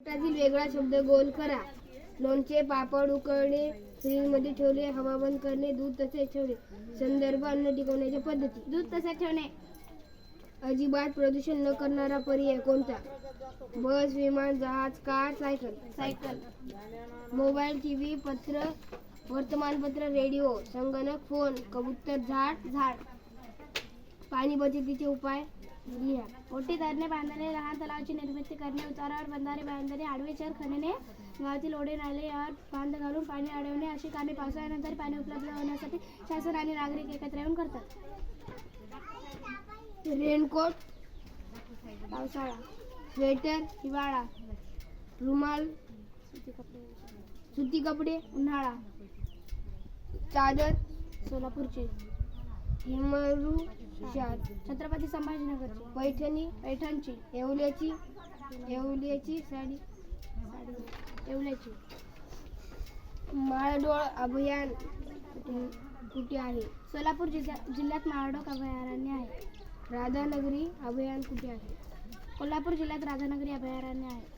पोटातील वेगळा शब्द गोल करा. लोणचे पापड उकळणे फ्रीजमध्ये ठेवले हवा बंद करणे दूध तसे ठेवणे. संदर्भ अन्न टिकवण्याच्या पद्धती. दूध तसे ठेवणे. अजिबात प्रदूषण न करणारा पर्याय कोणता? बस विमान जहाज car cycle. Cycle. Mobile TV पत्र वर्तमानपत्र रेडिओ संगणक फोन कबूतर झाड झाड. पाणी बचतीचे उपाय लिहा. मोठे धरणे बांधणे लहान तलावाची निर्मिती करणे उतारावर बंधारे बांधणे आडवे शहर खणणे गावातील ओढे नाले यावर बांध घालून पाणी अडवणे अशी कामे पावसाळ्यानंतर पाणी उपलब्ध होण्यासाठी शासन आणि नागरिक एकत्र येऊन करतात. रेनकोट पावसाळा स्वेटर हिवाळा रुमाल सुती कपडे सुती कपडे उन्हाळा चादर सोलापूरची. हिमरू शाल. छत्रपती संभाजीनगरची. पैठणी. पैठणची. येवल्याची. येवल्याची साडी. साडी. येवल्याची. माळडोळ अभयान कुठे- कुठे आहे? सोलापूर जिल्ह्या जिल्ह्यात माळडोक अभयारण्य आहे. राधानगरी अभयान कुठे आहे? कोल्हापूर जिल्ह्यात राधानगरी अभयारण्य आहे.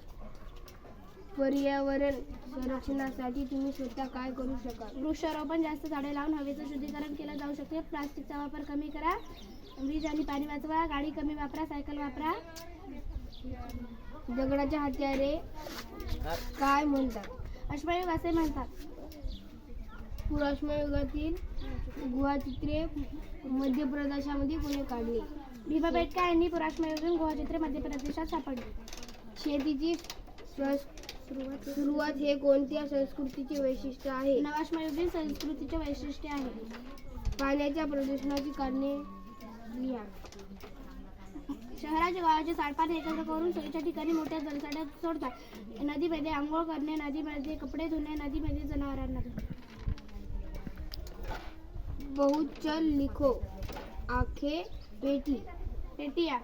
पर्यावरण संरक्षणासाठी तुम्ही स्वतः काय करू शकाल? वृक्षारोपण जास्त झाडे लावून हवेचं शुद्धीकरण केलं जाऊ शकते. प्लास्टिकचा वापर कमी करा. वीज आणि पाणी वाचवा. गाडी कमी वापरा. सायकल वापरा. दगडाच्या हत्यारे काय म्हणतात? अश्मयुग असे म्हणतात. पुराश्मयुगातील गुहाचित्रे मध्य प्रदेशामध्ये कोणी काढली भीमाबेटका यांनी पुराश्मयुगीन गुहाचित्रे मध्य प्रदेशात सापडली. शेतीची स्वस्त सुरुवात हे कोणत्या संस्कृतीचे वैशिष्ट्य आहे? नवाश्मयुगीन संस्कृतीचे वैशिष्ट्य आहे. पाण्याच्या प्रदूषणाची कारणे लिहा. शहराच्या गावाचे सांडपाणी एकत्र करून सोयीच्या ठिकाणी मोठ्या जलसाठ्यात सोडतात. नदीमध्ये आंघोळ करणे नदीमध्ये कपडे धुणे नदीमध्ये जनावरांना बहुचल लिखो. आखे पेटी. पेटिया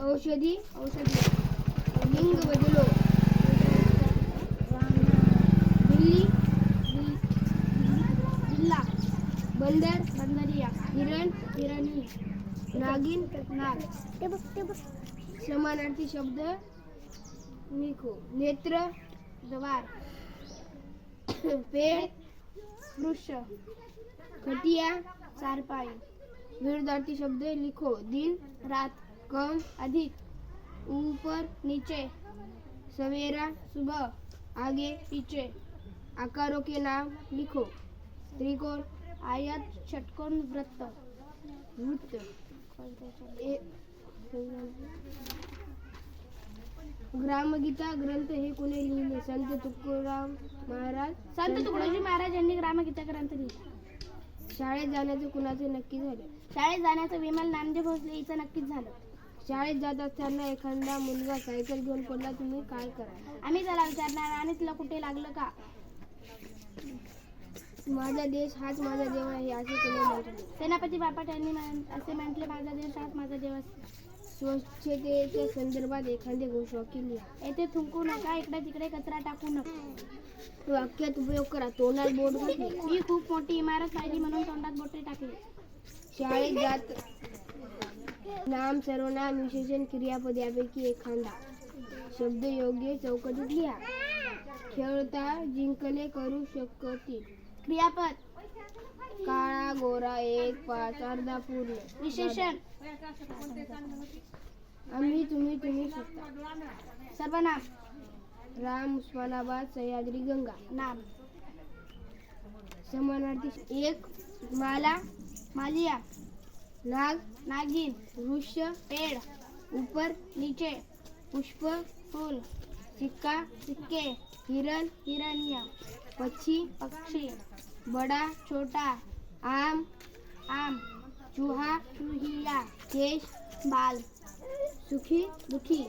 औषधी औषधी. लिंग बदलो. बंदर बंदरिया हिरण हिरणी नागिन नाग. समानार्थी शब्द लिखो नेत्र जवार पेड़ वृक्ष. खटिया चारपाई. विरुद्धार्थी शब्द लिखो. दिन रात कम अधिक. ऊपर नीचे. सवेरा सुबह. आगे पीछे. आकारों के नाम लिखो. त्रिकोण आयत षटकोन वृत्त ए- ग्रामगीता ग्रंथ हे कोणी लिहिले संत तुकाराम महाराज. संत तुकडोजी महाराज यांनी ग्रामगीता ग्रंथ लिहिला. शाळेत जाण्याचं कुणाचे नक्की झालं? शाळेत जाण्याचं विमल नामदेव भोसले हिचं नक्कीच झालं. शाळेत जात असताना एखादा मुलगा सायकल घेऊन पडला तुम्ही काय करा आम्ही त्याला विचारणार आणि तुला कुठे लागलं का? माझा देश हाच माझा देव आहे असे कोणी म्हटले सेनापती बापट यांनी म्हण- असे म्हटले माझा देश हाच माझा देव स्वच्छतेच्या संदर्भात एखादी घोषणा केली येथे थुंकू नका इकडे तिकडे कचरा टाकू नका. वाक्यात उपयोग करा तोंडात बोट घातले. मी खूप मोठी इमारत पाहिली म्हणून तोंडात बोटे टाकली. शाळेत जात नाम सर्वनाम विशेषण क्रियापद यापैकी एखादा. शब्द योग्य चौकटीत लिहा. खेळता जिंकले करू शकतील. क्रियापद. काळा गोरा एक पाच अर्धा पूर्ण. विशेषण. आम्ही तुम्ही तुम्ही सर्वनाम. राम उस्मानाबाद सह्याद्री गंगा. नाम. समानार्थी एक माला मालिया. नाग नागिन वृक्ष पेड़. ऊपर नीचे. पुष्प फूल. सिक्का सिक्के. हिरण हिरण्य. पक्षी पक्षी बडा छोटा आम आम चूहा चुहिया केश बाल सुखी दुखी